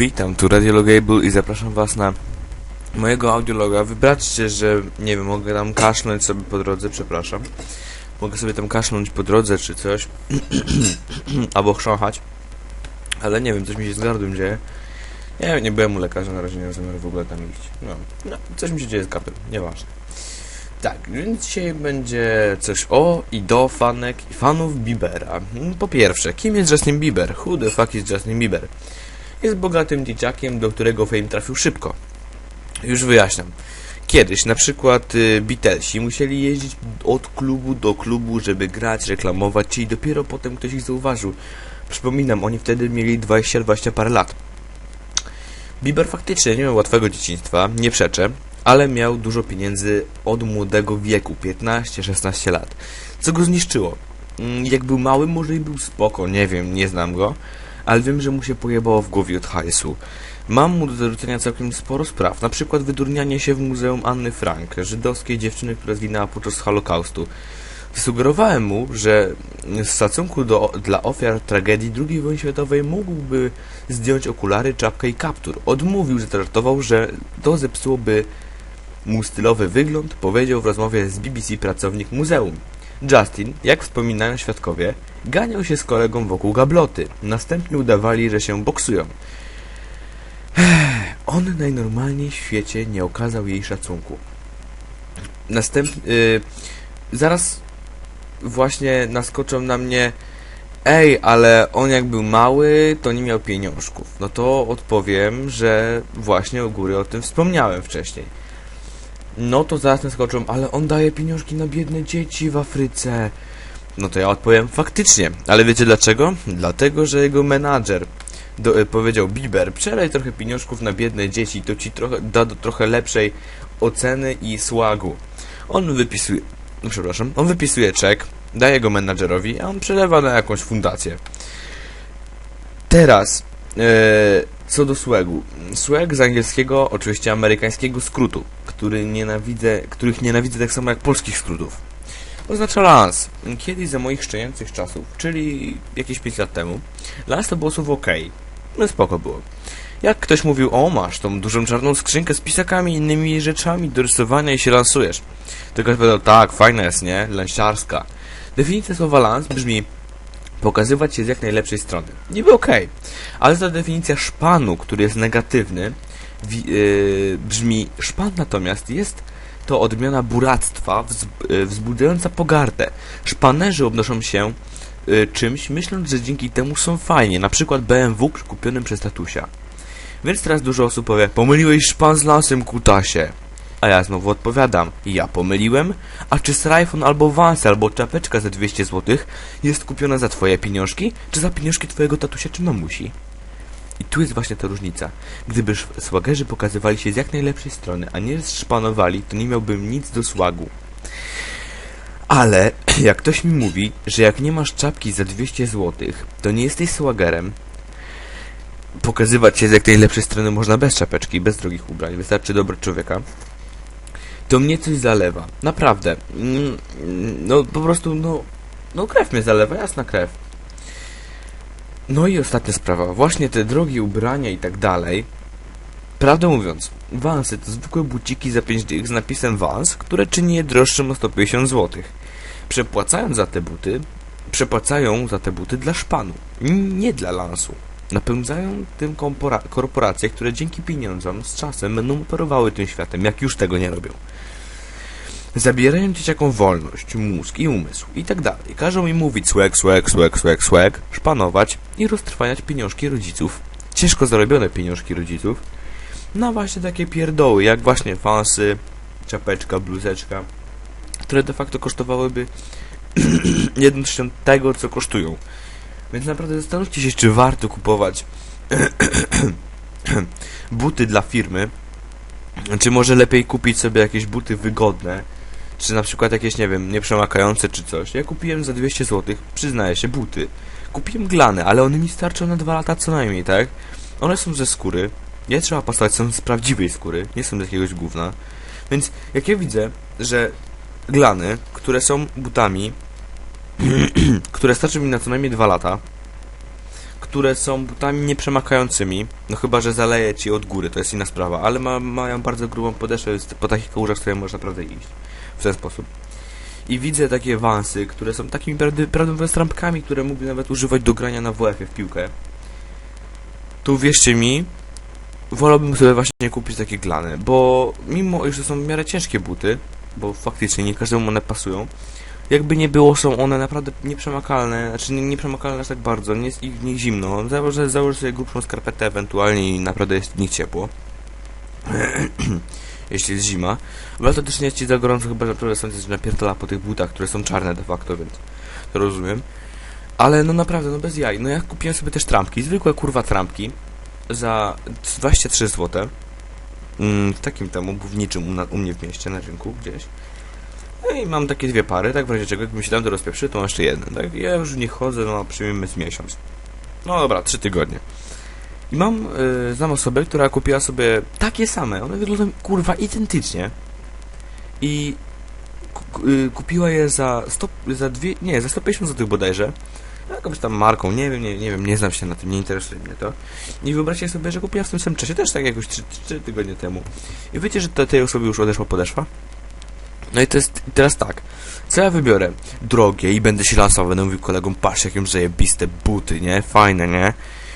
Witam, tu Radio Logable i zapraszam was na mojego audiologa. Wybaczcie, że nie wiem, mogę tam kaszlnąć sobie po drodze, przepraszam. Mogę sobie tam kaszlnąć po drodze czy coś. Albo chrząchać. Ale nie wiem, coś mi się z gardłem dzieje. Nie, nie byłem u lekarza, na razie nie mam zamiaru w ogóle tam iść. No, no coś mi się dzieje z kapem, nieważne. Tak, więc dzisiaj będzie coś o i do fanek i fanów Biebera. Po pierwsze, kim jest Justin Bieber? Who the fuck is Justin Bieber? Jest bogatym dzieciakiem, do którego fame trafił szybko. Już wyjaśniam. Kiedyś na przykład y, Beatlesi musieli jeździć od klubu do klubu, żeby grać, reklamować się i dopiero potem ktoś ich zauważył. Przypominam, oni wtedy mieli 20-20 parę lat. Bieber faktycznie nie miał łatwego dzieciństwa, nie przeczę, ale miał dużo pieniędzy od młodego wieku, 15-16 lat, co go zniszczyło. Mm, Jak był mały, może i był spoko, nie wiem, nie znam go, ale wiem, że mu się pojebało w głowie od hajsu. Mam mu do zarzucenia całkiem sporo spraw, na przykład wydurnianie się w Muzeum Anny Frank, żydowskiej dziewczyny, która zginęła podczas Holokaustu. Sugerowałem mu, że z szacunku do, dla ofiar tragedii II wojny światowej mógłby zdjąć okulary, czapkę i kaptur. Odmówił, zatratował, że to zepsułoby mu stylowy wygląd, powiedział w rozmowie z BBC pracownik muzeum. Justin, jak wspominają świadkowie, ganiał się z kolegą wokół gabloty. Następnie udawali, że się boksują. On najnormalniej w świecie nie okazał jej szacunku. Następnie... Yy, zaraz właśnie naskoczą na mnie Ej, ale on jak był mały, to nie miał pieniążków. No to odpowiem, że właśnie u góry o tym wspomniałem wcześniej. No to zaraz naskoczą, ale on daje pieniążki na biedne dzieci w Afryce. No to ja odpowiem faktycznie, ale wiecie dlaczego? Dlatego, że jego menadżer do, e, powiedział Bieber, przelej trochę pieniążków na biedne dzieci, to ci trochę, da do trochę lepszej oceny i słagu. On wypisuje, no przepraszam, on wypisuje czek, daje go menadżerowi, a on przelewa na jakąś fundację. Teraz, e, co do swagu. Swag z angielskiego, oczywiście amerykańskiego skrótu, który nienawidzę, których nienawidzę tak samo jak polskich skrótów. Oznacza lans. Kiedyś za moich szczenięcych czasów, czyli jakieś 5 lat temu, lans to było słowo ok. No spoko było. Jak ktoś mówił, o masz tą dużą czarną skrzynkę z pisakami i innymi rzeczami do rysowania i się lansujesz. To ktoś powiedział, tak, fajna jest, nie? Lęściarska. Definicja słowa lans brzmi pokazywać się z jak najlepszej strony. Niby okej, ale ta definicja szpanu, który jest negatywny, yy, brzmi szpan natomiast jest to odmiana buractwa yy, wzbudzająca pogardę. Szpanerzy obnoszą się yy, czymś, myśląc, że dzięki temu są fajnie, na przykład BMW kupionym przez tatusia. Więc teraz dużo osób powie, pomyliłeś szpan z lansem, kutasie. A ja znowu odpowiadam, ja pomyliłem? A czy Srajfon albo Vans albo czapeczka za 200 zł jest kupiona za twoje pieniążki, czy za pieniążki twojego tatusia czy mamusi? I tu jest właśnie ta różnica. Gdyby swagerzy pokazywali się z jak najlepszej strony, a nie szpanowali, to nie miałbym nic do słagu. Ale jak ktoś mi mówi, że jak nie masz czapki za 200 zł, to nie jesteś swagerem, pokazywać się z jak najlepszej strony można bez czapeczki, bez drogich ubrań, wystarczy dobro człowieka, to mnie coś zalewa. Naprawdę. Mm, mm, No po prostu, no, no krew mnie zalewa, jasna krew. No i ostatnia sprawa. Właśnie te drogie ubrania i tak dalej. Prawdę mówiąc, Vansy to zwykłe buciki za 5 dych z napisem Vans, które czyni je droższym o 150 zł. Przepłacając za te buty, przepłacają za te buty dla szpanu, nie dla lansu. Napędzają tym korporacje, które dzięki pieniądzom z czasem będą operowały tym światem, jak już tego nie robią. Zabierają dzieciakom wolność, mózg i umysł i tak dalej. Każą im mówić swag, swag, swag, swag, swag, szpanować i roztrwaniać pieniążki rodziców, ciężko zarobione pieniążki rodziców, na właśnie takie pierdoły, jak właśnie fansy, czapeczka, bluzeczka, które de facto kosztowałyby jedną trzecią tego, co kosztują. Więc naprawdę zastanówcie się, czy warto kupować buty dla firmy, czy może lepiej kupić sobie jakieś buty wygodne, czy na przykład jakieś, nie wiem, nieprzemakalające czy coś. Ja kupiłem za 200 zł, przyznaję się, buty. Kupiłem glany, ale one mi starczą na dwa lata co najmniej, tak? One są ze skóry, nie trzeba pasować, są z prawdziwej skóry, nie są z jakiegoś gówna. Więc jak ja widzę, że glany, które są butami, które starczą mi na co najmniej dwa lata, które są butami nieprzemakalającymi, no chyba, że zaleje ci od góry, to jest inna sprawa, ale ma, mają bardzo grubą podeszwę, więc po takich kałużach sobie można naprawdę iść w ten sposób. I widzę takie wansy, które są takimi prawdy- prawdziwymi trampkami, które mógłby nawet używać do grania na WF-ie w piłkę. To uwierzcie mi, wolałbym sobie właśnie kupić takie glany, bo mimo iż to są w miarę ciężkie buty, bo faktycznie nie każdemu one pasują, jakby nie było, są one naprawdę nieprzemakalne, znaczy nie, nieprzemakalne aż tak bardzo, nie jest ich nich zimno. Założę, założę sobie grubszą skarpetę ewentualnie i naprawdę jest w nich ciepło. Jeśli jest zima. W lato też nie jest ci za gorąco, chyba że naprawdę słońce się napierdala po tych butach, które są czarne de facto, więc to rozumiem. Ale no naprawdę, no bez jaj. No ja kupiłem sobie też trampki, zwykłe kurwa trampki za 23 zł. Mm, w takim temu bówniczym u, na, u mnie w mieście, na rynku gdzieś. No i mam takie dwie pary, tak w razie czego, jakbym się tam to rozpieprzy, to mam jeszcze jeden, tak? Ja już nie chodzę, no przyjmijmy z miesiąc. No dobra, trzy tygodnie. I mam, y, znam osobę, która kupiła sobie takie same, one wyglądają kurwa identycznie. I y, kupiła je za 100, za dwie, nie, za 150 zł bodajże. Jakąś tam marką, nie wiem, nie, nie wiem, nie znam się na tym, nie interesuje mnie to. I wyobraźcie sobie, że kupiła w tym samym czasie, też tak jakoś 3, 3 tygodnie temu. I wiecie, że do tej osoby już odeszła podeszwa? No i to jest teraz tak. Co ja wybiorę? Drogie i będę się lansował, będę mówił kolegom, patrz jakie zajebiste buty, nie? Fajne, nie?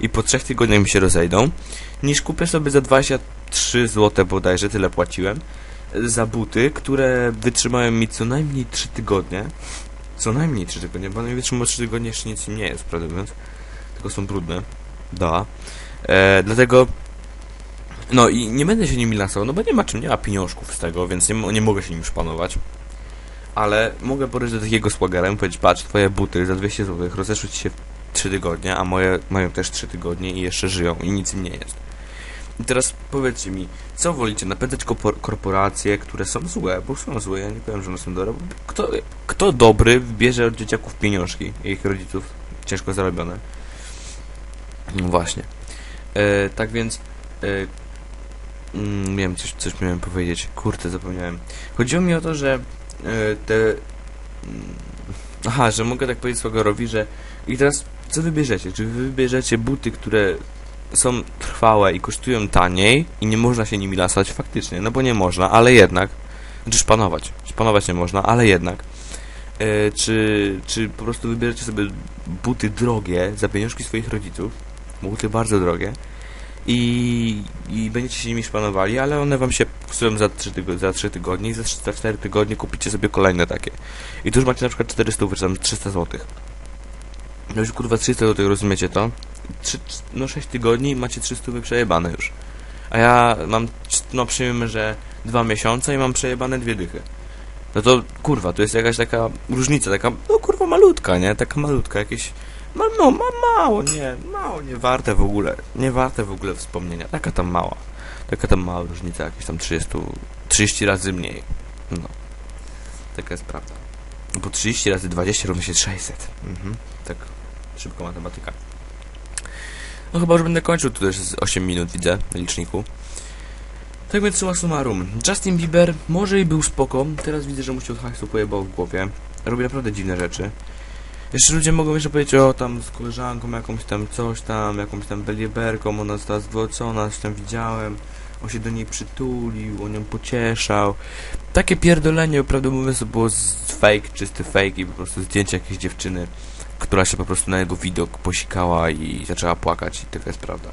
I po trzech tygodniach mi się rozejdą. Niż kupię sobie za 23 zł bodajże, tyle płaciłem. Za buty, które wytrzymają mi co najmniej 3 tygodnie. Co najmniej 3 tygodnie, bo one mi wytrzymają 3 tygodnie jeszcze nic nie jest, prawdę mówiąc. Tylko są brudne. Da. E, dlatego no i nie będę się nimi lansował, no bo nie ma czym, nie ma pieniążków z tego, więc nie, nie mogę się nim szpanować. Ale mogę podejść do takiego swagera i powiedzieć, patrz, twoje buty za 200 zł rozeszły ci się 3 tygodnie, a moje mają też 3 tygodnie i jeszcze żyją i nic im nie jest. I teraz powiedzcie mi, co wolicie, napędzać korporacje, które są złe, bo są złe, ja nie powiem, że one są dobre. Kto, kto dobry bierze od dzieciaków pieniążki, ich rodziców, ciężko zarobione? No właśnie. E, tak więc... E, Mm, wiem, coś, coś miałem powiedzieć. Kurde, zapomniałem. Chodziło mi o to, że e, te... mm, Aha, że mogę tak powiedzieć Swagorowi, że... I teraz, co wybierzecie? Czy wy wybierzecie buty, które są trwałe i kosztują taniej i nie można się nimi lasać? Faktycznie, no bo nie można, ale jednak... Znaczy szpanować. Szpanować nie można, ale jednak. E, czy, czy po prostu wybierzecie sobie buty drogie za pieniążki swoich rodziców? Buty bardzo drogie i, i będziecie się nimi szpanowali, ale one wam się psują za 3, tygo za 3 tygodnie i za, za 4 tygodnie kupicie sobie kolejne takie. I tu już macie na przykład 400, czy tam 300 zł. No już kurwa 300 zł, rozumiecie to? 3, no 6 tygodni macie 300 przejebane już. A ja mam, no przyjmijmy, że 2 miesiące i mam przejebane dwie dychy. No to kurwa, to jest jakaś taka różnica, taka, no kurwa malutka, nie? Taka malutka, jakieś no, no, ma, mało, nie, mało, nie warte w ogóle, nie warte w ogóle wspomnienia, taka tam mała, taka tam mała różnica, jakieś tam 30, 30 razy mniej, no, taka jest prawda, bo 30 razy 20 równa się 600, mhm, tak, szybko matematyka. No chyba już będę kończył, tu też jest 8 minut widzę na liczniku. Tak więc summa summarum, Justin Bieber może i był spoko, teraz widzę, że mu się od hajsu pojebał w głowie, robi naprawdę dziwne rzeczy. Jeszcze ludzie mogą jeszcze powiedzieć, o tam z koleżanką jakąś tam coś tam, jakąś tam belieberką, ona została zgwałcona, coś tam widziałem, on się do niej przytulił, on ją pocieszał. Takie pierdolenie, prawdę mówiąc, to było fake, czysty fake i po prostu zdjęcie jakiejś dziewczyny, która się po prostu na jego widok posikała i zaczęła płakać i taka jest prawda.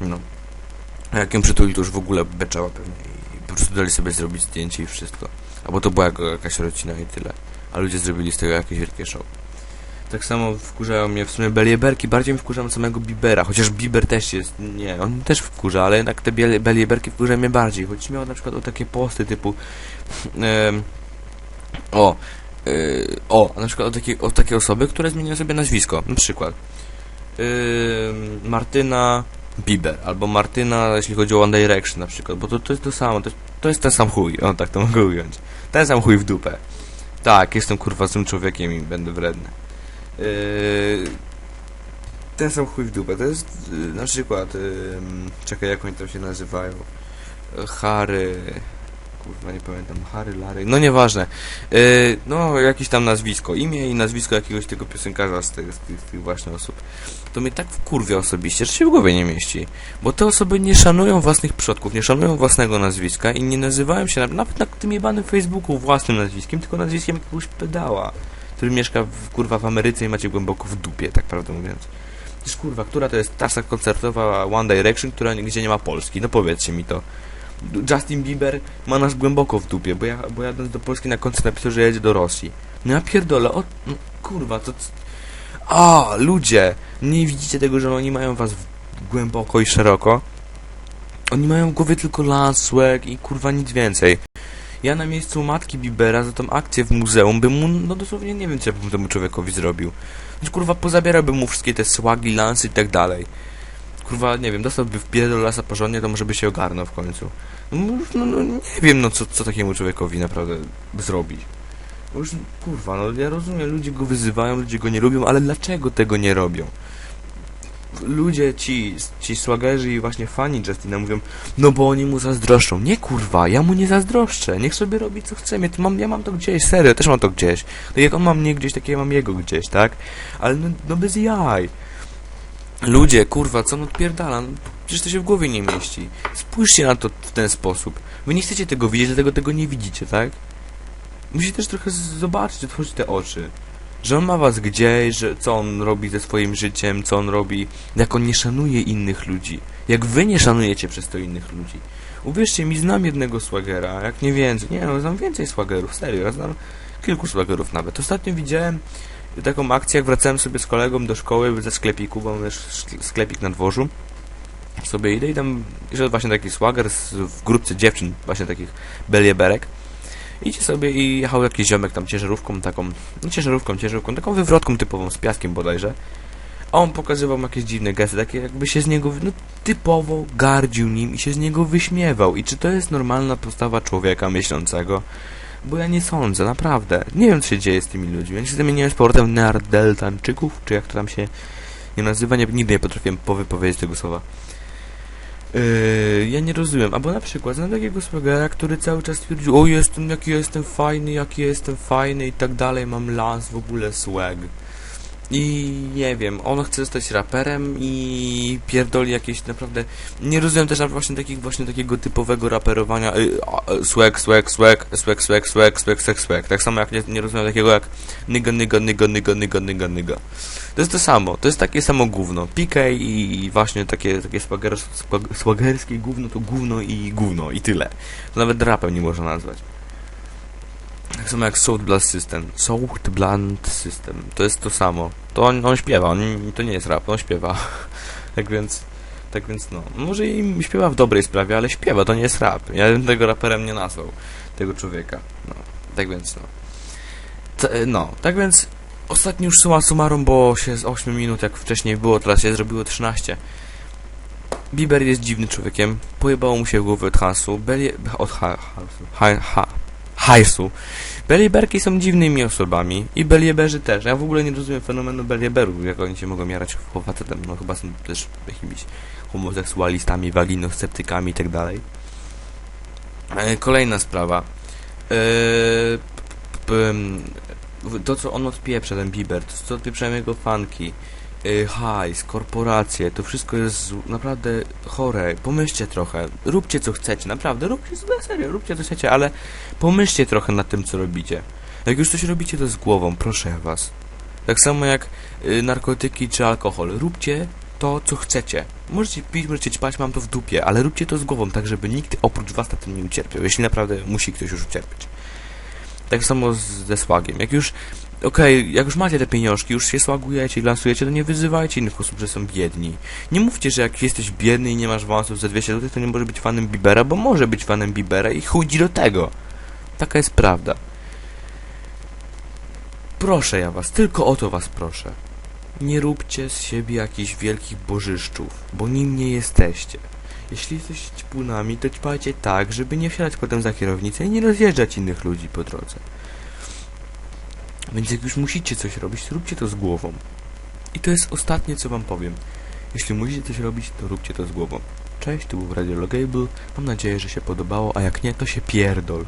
No. A jak ją przytulił, to już w ogóle beczała pewnie i po prostu dali sobie zrobić zdjęcie i wszystko. Albo to była jakaś rodzina i tyle. A ludzie zrobili z tego jakieś wielkie show. Tak samo wkurzają mnie w sumie belieberki, bardziej mnie wkurzają samego Bibera, chociaż Biber też jest, nie, on też wkurza, ale jednak te belieberki wkurzają mnie bardziej. Chodzi mi o na przykład o takie posty typu em, o, y, o, na przykład o takie, o takie osoby, które zmieniają sobie nazwisko, na przykład ym, Martyna Bieber, albo Martyna, jeśli chodzi o One Direction na przykład, bo to, to jest to samo, to, to jest ten sam chuj, o tak to mogę ująć. Ten sam chuj w dupę. Tak, jestem kurwa złym człowiekiem i będę wredny. Yy, ten sam chuj w dupę. To jest yy, na przykład. Yy, czekaj, jak oni tam się nazywają? Harry. kurwa, nie pamiętam, Harry, Larry, no nieważne. No, jakieś tam nazwisko, imię i nazwisko jakiegoś tego piosenkarza z tych, z tych, z tych właśnie osób. To mnie tak wkurwia osobiście, że się w głowie nie mieści. Bo te osoby nie szanują własnych przodków, nie szanują własnego nazwiska i nie nazywają się na- nawet na tym jebanym Facebooku własnym nazwiskiem, tylko nazwiskiem jakiegoś pedała, który mieszka w, kurwa w Ameryce i macie głęboko w dupie, tak prawdę mówiąc. Przecież kurwa, która to jest trasa koncertowa One Direction, która nigdzie nie ma Polski? No powiedzcie mi to. Justin Bieber ma nas głęboko w dupie, bo ja, bo jadąc do Polski na koncert napisał, że jedzie do Rosji. No ja pierdolę, o, no, kurwa, to... A, ludzie, nie widzicie tego, że oni mają was głęboko i szeroko? Oni mają w głowie tylko lansłek i kurwa nic więcej. Ja na miejscu matki Biebera za tą akcję w muzeum bym mu, no dosłownie nie wiem, co ja bym temu człowiekowi zrobił. Więc kurwa pozabierałbym mu wszystkie te słagi, lansy i tak dalej. Kurwa, nie wiem, dostałby w pierdol lasa porządnie, to może by się ogarnął w końcu. No, no, no nie wiem, no co, co takiemu człowiekowi naprawdę zrobić. Już, kurwa, no ja rozumiem, ludzie go wyzywają, ludzie go nie lubią, ale dlaczego tego nie robią? Ludzie, ci, ci swagerzy i właśnie fani Justina mówią, no bo oni mu zazdroszczą. Nie kurwa, ja mu nie zazdroszczę. Niech sobie robi co chce. Ja, mam, ja mam to gdzieś, serio, też mam to gdzieś. No jak on ma mnie gdzieś, tak ja mam jego gdzieś, tak? Ale no, no bez jaj. Ludzie, kurwa, co on odpierdala? No, przecież to się w głowie nie mieści. Spójrzcie na to w ten sposób. Wy nie chcecie tego widzieć, dlatego tego nie widzicie, tak? Musicie też trochę zobaczyć, otworzyć te oczy. Że on ma was gdzieś, że co on robi ze swoim życiem, co on robi, jak on nie szanuje innych ludzi. Jak wy nie szanujecie przez to innych ludzi. Uwierzcie mi, znam jednego swagera, jak nie więcej. Nie no, znam więcej swagerów, serio, ja znam kilku swagerów nawet. Ostatnio widziałem taką akcję, jak wracałem sobie z kolegą do szkoły ze sklepiku, bo mam też szk- sklepik na dworzu. Sobie idę i tam jest właśnie taki swager w grupce dziewczyn, właśnie takich belieberek. Idzie sobie i jechał jakiś ziomek tam ciężarówką taką, no ciężarówką, ciężarówką, taką wywrotką typową z piaskiem bodajże. A on pokazywał jakieś dziwne gesty, takie jakby się z niego, no typowo gardził nim i się z niego wyśmiewał. I czy to jest normalna postawa człowieka myślącego? Bo ja nie sądzę, naprawdę. Nie wiem, co się dzieje z tymi ludźmi. Ja się zamieniłem sportem neandertalczyków, czy jak to tam się nie nazywa, nie, nigdy nie potrafiłem powypowiedzieć tego słowa. Yy, ja nie rozumiem, albo na przykład znam takiego swagera, który cały czas twierdził, o jestem, jaki jestem fajny, jaki jestem fajny i tak dalej, mam lans, w ogóle swag. I nie wiem, on chce zostać raperem i pierdoli jakieś naprawdę... Nie rozumiem też właśnie takich właśnie takiego typowego raperowania y, y, swag, swag, swag, swag, swag, swag, swag, swag, swag. Tak samo jak nie, nie rozumiem takiego jak nigga, nigga, nigga, nigga, nigga, nigga, nigga. To jest to samo, to jest takie samo gówno. PK i właśnie takie, takie swagger, swag- swagerskie gówno to gówno i gówno i tyle. To nawet rapem nie można nazwać. Tak samo jak Soul Blood System. Soul Blood System. To jest to samo. To on, on śpiewa, on, to nie jest rap, on śpiewa. tak więc, tak więc no. Może i śpiewa w dobrej sprawie, ale śpiewa, to nie jest rap. Ja bym tego raperem nie nazwał, tego człowieka. No, tak więc no. T- no, tak więc ostatni już suma summarum, bo się z 8 minut, jak wcześniej było, teraz się zrobiło 13. Bieber jest dziwnym człowiekiem, pojebało mu się w głowę od hasu, belie, od ha, ha, ha, hajsu. Belieberki są dziwnymi osobami i belieberzy też. Ja w ogóle nie rozumiem fenomenu belieberów, jak oni się mogą jarać facetem. No chyba są też jakimiś homoseksualistami, waginosceptykami i tak. E, Kolejna sprawa. E, to, co on odpieprza, ten Bieber, to, co odpieprzają jego fanki, y, hajs, korporacje, to wszystko jest naprawdę chore. Pomyślcie trochę, róbcie co chcecie, naprawdę, róbcie na serio, róbcie co chcecie, ale pomyślcie trochę nad tym, co robicie. Jak już coś robicie, to z głową, proszę was. Tak samo jak y, narkotyki czy alkohol. Róbcie to, co chcecie. Możecie pić, możecie ćpać, mam to w dupie, ale róbcie to z głową, tak żeby nikt oprócz was na tym nie ucierpiał, jeśli naprawdę musi ktoś już ucierpieć. Tak samo z, ze swagiem. Jak już, okej, jak już macie te pieniążki, już się swagujecie i lansujecie, to nie wyzywajcie innych osób, że są biedni. Nie mówcie, że jak jesteś biedny i nie masz awansów za 200 zł, to nie możesz być fanem Bibera, bo może być fanem Bibera i chudzi do tego. Taka jest prawda. Proszę ja was, tylko o to was proszę. Nie róbcie z siebie jakichś wielkich bożyszczów, bo nim nie jesteście. Jeśli jesteście ćpunami, to ćpajcie tak, żeby nie wsiadać potem za kierownicę i nie rozjeżdżać innych ludzi po drodze. Więc jak już musicie coś robić, to róbcie to z głową. I to jest ostatnie, co wam powiem. Jeśli musicie coś robić, to róbcie to z głową. Cześć. tu był Radio Logable. Mam nadzieję, że się podobało, a jak nie, to się pierdol.